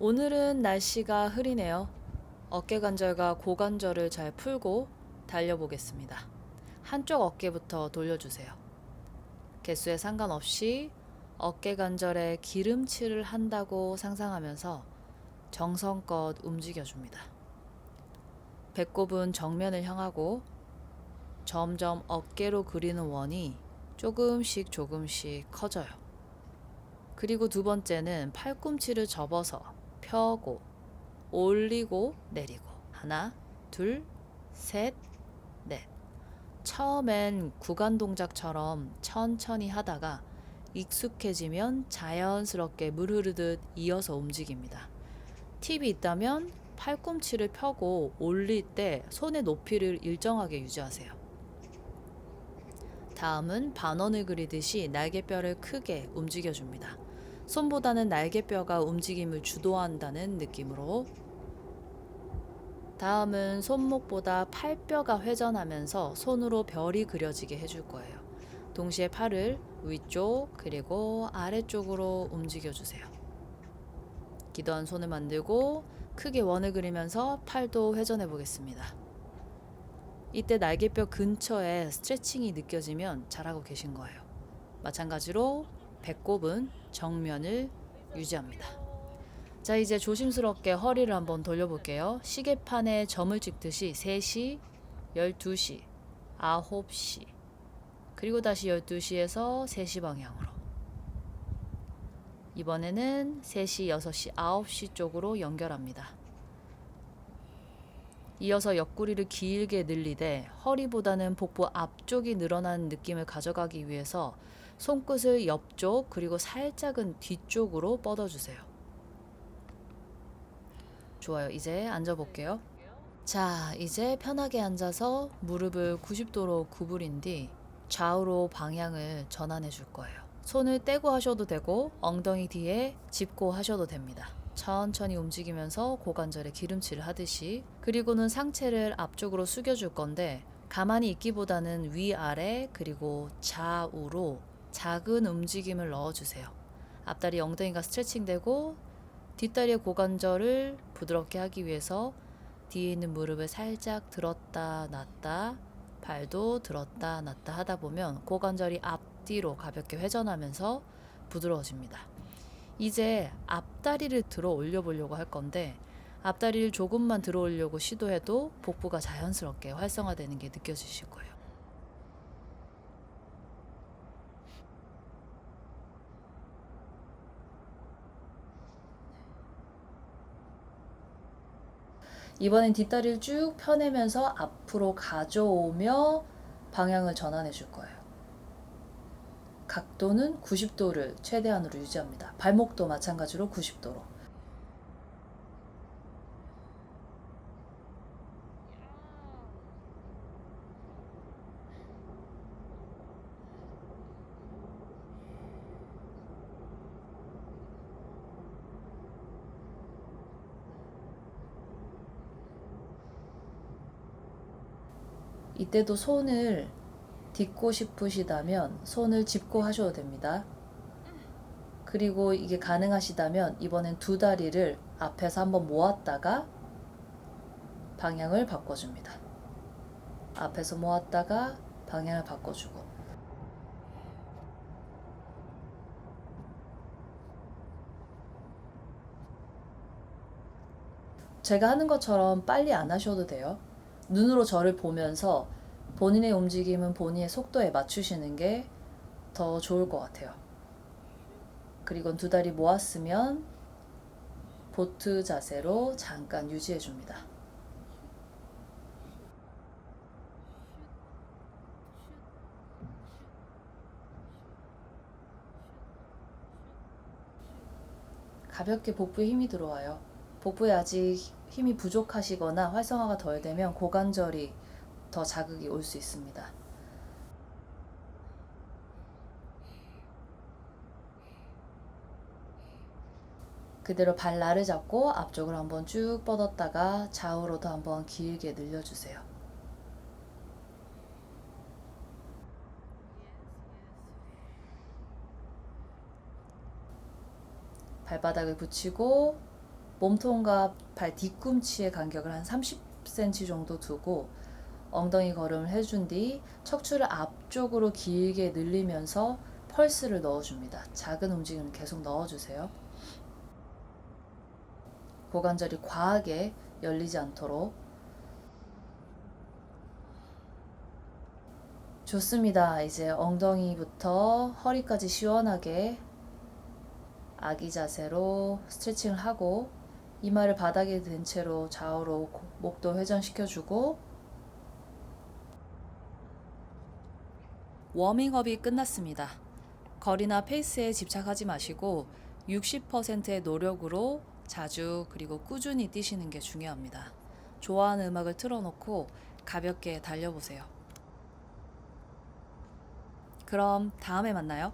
오늘은 날씨가 흐리네요. 어깨 관절과 고관절을 잘 풀고 달려보겠습니다. 한쪽 어깨부터 돌려주세요. 개수에 상관없이 어깨 관절에 기름칠을 한다고 상상하면서 정성껏 움직여줍니다. 배꼽은 정면을 향하고 점점 어깨로 그리는 원이 조금씩 조금씩 커져요. 그리고 두 번째는 팔꿈치를 접어서 펴고 올리고 내리고 하나 둘셋넷 처음엔 구간 동작처럼 천천히 하다가 익숙해지면 자연스럽게 물 흐르듯 이어서 움직입니다. 팁이 있다면 팔꿈치를 펴고 올릴 때 손의 높이를 일정하게 유지하세요. 다음은 반원을 그리듯이 날개뼈를 크게 움직여줍니다. 손보다는 날개뼈가 움직임을 주도한다는 느낌으로 다음은 손목보다 팔뼈가 회전하면서 손으로 별이 그려지게 해줄 거예요. 동시에 팔을 위쪽 그리고 아래쪽으로 움직여 주세요. 기도한 손을 만들고 크게 원을 그리면서 팔도 회전해 보겠습니다. 이때 날개뼈 근처에 스트레칭이 느껴지면 잘하고 계신 거예요. 마찬가지로 배꼽은 정면을 유지합니다. 자, 이제 조심스럽게 허리를 한번 돌려볼게요. 시계판에 점을 찍듯이 3시, 12시, 9시, 그리고 다시 12시에서 3시 방향으로. 이번에는 3시, 6시, 9시 쪽으로 연결합니다. 이어서 옆구리를 길게 늘리되 허리보다는 복부 앞쪽이 늘어나는 느낌을 가져가기 위해서 손끝을 옆쪽 그리고 살짝은 뒤쪽으로 뻗어주세요. 좋아요. 이제 앉아볼게요. 자, 이제 편하게 앉아서 무릎을 90도로 구부린 뒤 좌우로 방향을 전환해 줄 거예요. 손을 떼고 하셔도 되고 엉덩이 뒤에 짚고 하셔도 됩니다. 천천히 움직이면서 고관절에 기름칠을 하듯이 그리고는 상체를 앞쪽으로 숙여 줄 건데 가만히 있기보다는 위아래 그리고 좌우로 작은 움직임을 넣어주세요. 앞다리 엉덩이가 스트레칭되고 뒷다리의 고관절을 부드럽게 하기 위해서 뒤에 있는 무릎을 살짝 들었다 놨다 발도 들었다 놨다 하다 보면 고관절이 앞뒤로 가볍게 회전하면서 부드러워집니다. 이제 앞다리를 들어 올려 보려고 할 건데 앞다리를 조금만 들어 올려고 시도해도 복부가 자연스럽게 활성화되는 게 느껴지실 거예요. 이번엔 뒷다리를 쭉 펴내면서 앞으로 가져오며 방향을 전환해 줄 거예요. 각도는 90도를 최대한으로 유지합니다. 발목도 마찬가지로 90도로. 이때도 손을 딛고 싶으시다면 손을 짚고 하셔도 됩니다. 그리고 이게 가능하시다면 이번엔 두 다리를 앞에서 한번 모았다가 방향을 바꿔줍니다. 앞에서 모았다가 방향을 바꿔주고 제가 하는 것처럼 빨리 안 하셔도 돼요. 눈으로 저를 보면서 본인의 움직임은 본인의 속도에 맞추시는 게 더 좋을 것 같아요. 그리고 두 다리 모았으면 보트 자세로 잠깐 유지해 줍니다. 가볍게 복부에 힘이 들어와요. 복부에 아직 힘이 부족하시거나 활성화가 덜 되면 고관절이 더 자극이 올 수 있습니다. 그대로 발날을 잡고 앞쪽으로 한번 쭉 뻗었다가 좌우로도 한번 길게 늘려주세요. 발바닥을 붙이고 몸통과 발 뒤꿈치의 간격을 한 30cm 정도 두고 엉덩이 걸음을 해준 뒤 척추를 앞쪽으로 길게 늘리면서 펄스를 넣어줍니다. 작은 움직임을 계속 넣어주세요. 고관절이 과하게 열리지 않도록 좋습니다. 이제 엉덩이부터 허리까지 시원하게 아기 자세로 스트레칭을 하고 이마를 바닥에 댄 채로 좌우로 고- 목도 회전시켜주고 워밍업이 끝났습니다. 거리나 페이스에 집착하지 마시고 60%의 노력으로 자주 그리고 꾸준히 뛰시는 게 중요합니다. 좋아하는 음악을 틀어놓고 가볍게 달려보세요. 그럼 다음에 만나요.